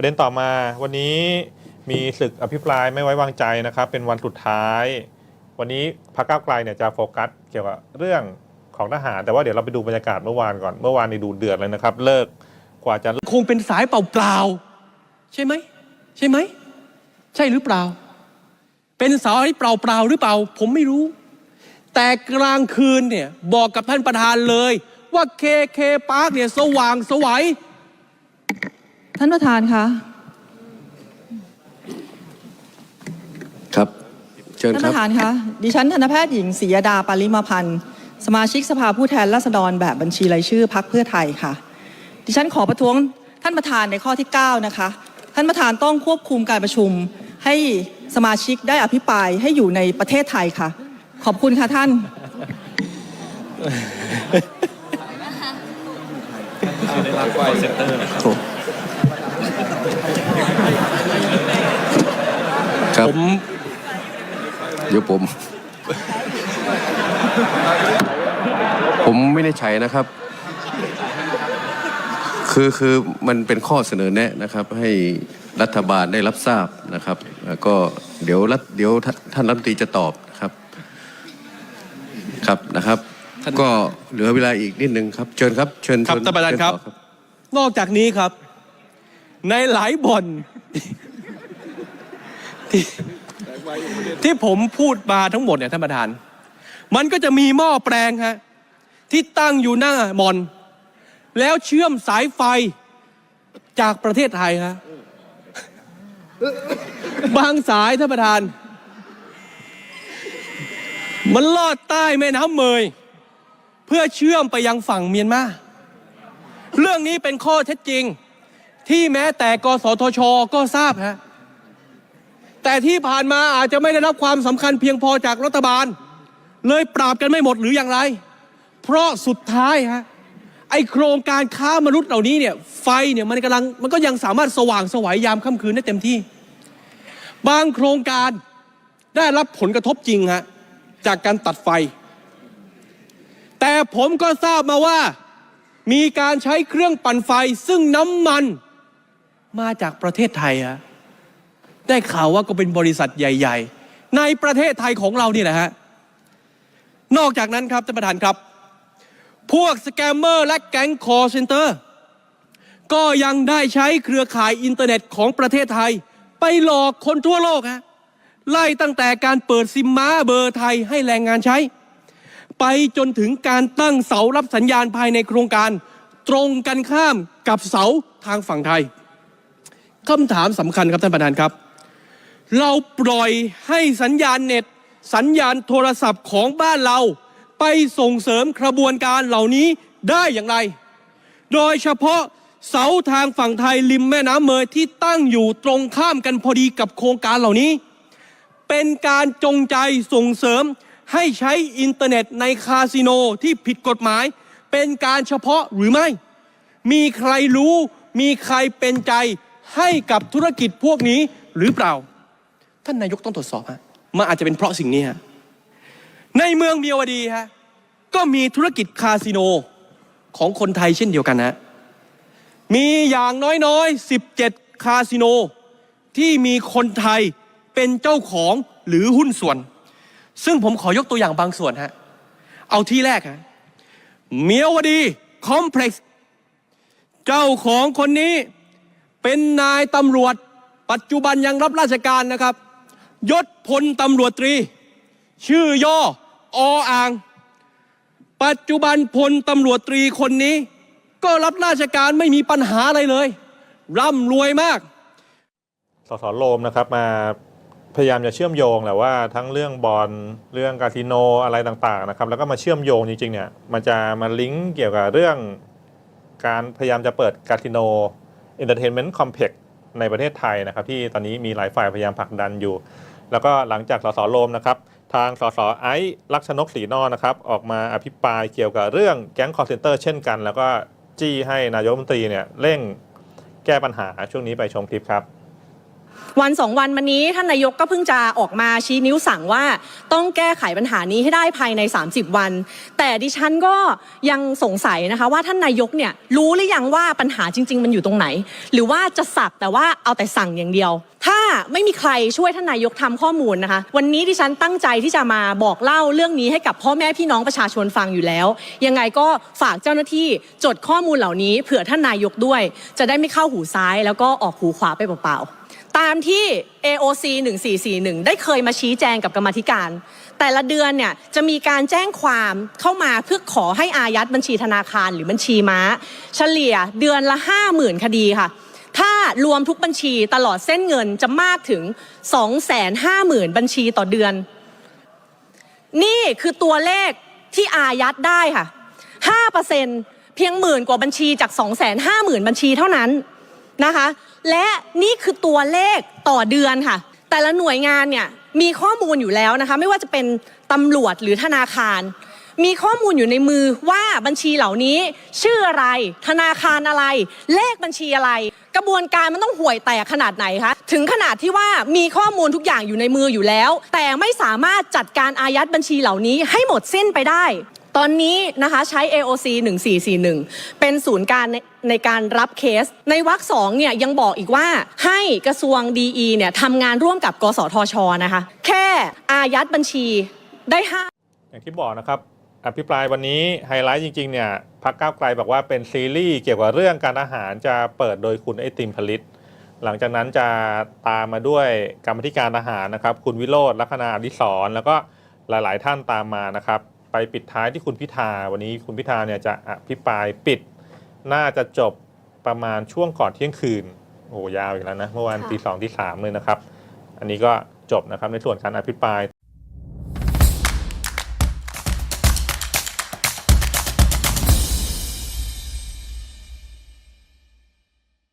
ประเด็นต่อมาวันนี้มีศึกอภิปรายไม่ไว้วางใจนะครับ เป็นวันสุดท้าย วันนี้พรรคก้าวไกลเนี่ยจะโฟกัสเกี่ยวกับเรื่องของทหาร แต่ว่าเดี๋ยวเราไปดูบรรยากาศเมื่อวานก่อนเมื่อวานนี่ดูเดือดเลยนะครับ เลิกกว่าจะคงเป็นสายเปล่าๆใช่ไหมใช่ไหมใช่หรือเปล่า เป็นสายเปล่าๆหรือเปล่า ผมไม่รู้ แต่กลางคืนเนี่ยบอกกับท่านประธานเลย ว่าเคเคพาร์คเนี่ยสว่างสวัย ท่านประธานคะครับ เชิญท่านคปรับระธานคะดิฉันธนแพทย์หญิงศรียดาปาริมาพันธ์ สมาชิกสภาผู้แทนราษฎรแบบบัญชีรายชื่อพักเพื่อไทยค่ะ ดิฉันขอประท้วงท่านประธานในข้อที่ 9 นะคะ ท่านประธานต้องควบคุมการประชุม ให้สมาชิกได้อภิปรายให้อยู่ในประเทศไทยค่ะ ขอบคุณค่ะท่าน ครับ ผมเดี๋ยวผม ผมไม่ได้ใช้นะครับ คือคือมันเป็นข้อเสนอแนะนะครับ ให้รัฐบาลได้รับทราบนะครับแล้วก็เดี๋ยวรัฐเดี๋ยวท่านท่านรัฐมนตรีจะตอบนะครับครับนะครับ ก็เหลือเวลาอีกนิดนึงครับ เชิญครับ เชิญครับเชิญท่านประธานเชิญครับต่อนอกจากนี้ครับ ในหลายบ่อน ที่ที่ผมพูดมาทั้งหมดเนี่ยท่านประธาน มันก็จะมีหม้อแปลงฮะที่ตั้งอยู่หน้ามอน แล้วเชื่อมสายไฟจากประเทศไทยฮะบางสายท่านประธาน มันลอดใต้แม่น้ำเมย เพื่อเชื่อมไปยังฝั่งเมียนมาเรื่องนี้เป็นข้อเท็จจริง ที่แม้แต่กสทชก็ทราบฮะ แต่ที่ผ่านมาอาจจะไม่ได้รับความสำคัญเพียงพอจากรัฐบาล เลยปราบกันไม่หมดหรืออย่างไร เพราะสุดท้ายฮะไอโครงการค้ามนุษย์เหล่านี้เนี่ยไฟเนี่ยมันกำลังมันก็ยังสามารถสว่างสวัยยามค่ำคืนได้เต็มที่ บางโครงการได้รับผลกระทบจริงฮะจากการตัดไฟ แต่ผมก็ทราบมาว่ามีการใช้เครื่องปั่นไฟซึ่งน้ำมันมาจากประเทศไทยฮะ ได้ข่าวว่าก็เป็นบริษัทใหญ่ ๆ ในประเทศไทยของเรานี่แหละฮะนอกจากนั้นครับท่านประธานครับ พวกสแกมเมอร์และแก๊งคอร์เซนเตอร์ก็ยังได้ใช้เครือข่ายอินเทอร์เน็ตของประเทศไทย ไปหลอกคนทั่วโลกฮะไล่ตั้งแต่การเปิดซิมม้าเบอร์ไทยให้แรงงานใช้ ไปจนถึงการตั้งเสารับสัญญาณภายในโครงการ ตรงกันข้ามกับเสาทางฝั่งไทยคำถามสำคัญครับท่านประธานครับ เราปล่อยให้สัญญาณเน็ต สัญญาณโทรศัพท์ของบ้านเรา ไปส่งเสริมกระบวนการเหล่านี้ได้อย่างไร โดยเฉพาะเสาทางฝั่งไทยริมแม่น้ำเมยที่ตั้งอยู่ตรงข้ามกันพอดีกับโครงการเหล่านี้ เป็นการจงใจส่งเสริมให้ใช้อินเทอร์เน็ตในคาสิโนที่ผิดกฎหมาย เป็นการเฉพาะหรือไม่ มีใครรู้ มีใครเป็นใจให้กับธุรกิจพวกนี้หรือเปล่า ท่านนายกต้องตรวจสอบฮะมันอาจจะเป็นเพราะสิ่งนี้ฮะในเมืองเมียวดีฮะก็มีธุรกิจคาสิโนของคนไทยเช่นเดียวกันฮะมีอย่างน้อยๆ 17 คาสิโน ที่มีคนไทยเป็นเจ้าของหรือหุ้นส่วน ซึ่งผมขอยกตัวอย่างบางส่วนฮะเอาที่แรกฮะเมียวดีคอมเพล็กซ์เจ้าของคนนี้เป็นนายตำรวจปัจจุบันยังรับราชการนะครับ ยศพลตำรวจตรี ชื่อย่อออ่าง ปัจจุบันพลตำรวจตรีคนนี้ ก็รับราชการไม่มีปัญหาอะไรเลย ร่ำรวยมาก สสโลมนะครับมาพยายามจะเชื่อมโยงแหละว่าทั้งเรื่องบอลเรื่องคาสิโนอะไรต่างๆนะครับ แล้วก็มาเชื่อมโยงจริงๆเนี่ยมันจะมาลิงก์เกี่ยวกับเรื่องการพยายามจะเปิดคาสิโนเอนเตอร์เทนเมนต์คอมเพล็กซ์ในประเทศไทยนะครับ ที่ตอนนี้มีหลายฝ่ายพยายามผลักดันอยู่ แล้วก็หลังจากสสโลมนะครับทางสสไอ้ลักษณกศรีนอนะครับออกมาอภิปรายเกี่ยวกับเรื่องแก๊งคอร์เซนเตอร์เช่นกัน แล้วก็จี้ให้นายกรัฐมนตรีเนี่ยเร่งแก้ปัญหาช่วงนี้ไปชมคลิปครับ วันสองวันมานี้ท่านนายกก็เพิ่งจะออกมาชี้นิ้วสั่งว่าต้องแก้ไขปัญหานี้ให้ได้ภายใน 30 วัน แต่ดิฉันก็ยังสงสัยนะคะว่าท่านนายกเนี่ยรู้หรือยังว่าปัญหาจริง ๆ มันอยู่ตรงไหน หรือว่าจะสักแต่ว่าเอาแต่สั่งอย่างเดียว ถ้าไม่มีใครช่วยท่านนายกทำข้อมูลนะคะ วันนี้ดิฉันตั้งใจที่จะมาบอกเล่าเรื่องนี้ให้กับพ่อแม่พี่น้องประชาชนฟังอยู่แล้ว ยังไงก็ฝากเจ้าหน้าที่จดข้อมูลเหล่านี้เผื่อท่านนายกด้วย จะได้ไม่เข้าหูซ้ายแล้วก็ออกหูขวาไปเปล่าๆ ตามที่ AOC 1441 ได้เคยมาชี้แจงกับกรรมธิการ แต่ละเดือนเนี่ยจะมีการแจ้งความเข้ามาเพื่อขอให้อายัดบัญชีธนาคารหรือบัญชีม้า เฉลี่ยเดือนละ 50,000 คดีค่ะ ถ้ารวมทุกบัญชีตลอดเส้นเงินจะมากถึง 250,000 บัญชีต่อเดือน นี่คือตัวเลขที่อายัดได้ค่ะ 5%เพียงหมื่นกว่าบัญชีจาก 250,000 บัญชีเท่านั้นนะคะ และนี่คือตัวเลขต่อเดือนค่ะ แต่ละหน่วยงานเนี่ยมีข้อมูลอยู่แล้วนะคะ ไม่ว่าจะเป็นตำรวจหรือธนาคาร มีข้อมูลอยู่ในมือว่าบัญชีเหล่านี้ ชื่ออะไร ธนาคารอะไร เลขบัญชีอะไร กระบวนการมันต้องห่วยแตกขนาดไหนคะถึงขนาดที่ว่ามีข้อมูลทุกอย่างอยู่ในมืออยู่แล้ว แต่ไม่สามารถจัดการอายัดบัญชีเหล่านี้ให้หมดสิ้นไปได้ ตอนนี้นะคะใช้ AOC 1441 เป็นศูนย์การในในการรับเคส ในวรรคสองเนี่ยยังบอกอีกว่าให้กระทรวงดีเนี่ยทำงานร่วมกับ กสทชนะคะ แค่อายัดบัญชีได้ห้าอย่างที่บอกนะครับ อภิปรายวันนี้ไฮไลท์จริงๆเนี่ยพักก้าวไกลบอกว่าเป็นซีรีส์เกี่ยวกับเรื่องการอาหารจะเปิดโดยคุณไอติมผลิต หลังจากนั้นจะตามมาด้วยกรรมธิการอาหารนะครับ คุณวิโรธลัคนาอดิศรแล้วก็หลายๆ ท่านตามมานะครับ ไปปิดท้ายที่คุณพิธา วันนี้คุณพิธาเนี่ยจะอภิปรายปิด น่าจะจบประมาณช่วงก่อนเที่ยงคืน โอ้โหยาวอีกแล้วนะ เมื่อวานค่ะตีสองตีสามเลยนะครับ อันนี้ก็จบนะครับในส่วนการอภิปราย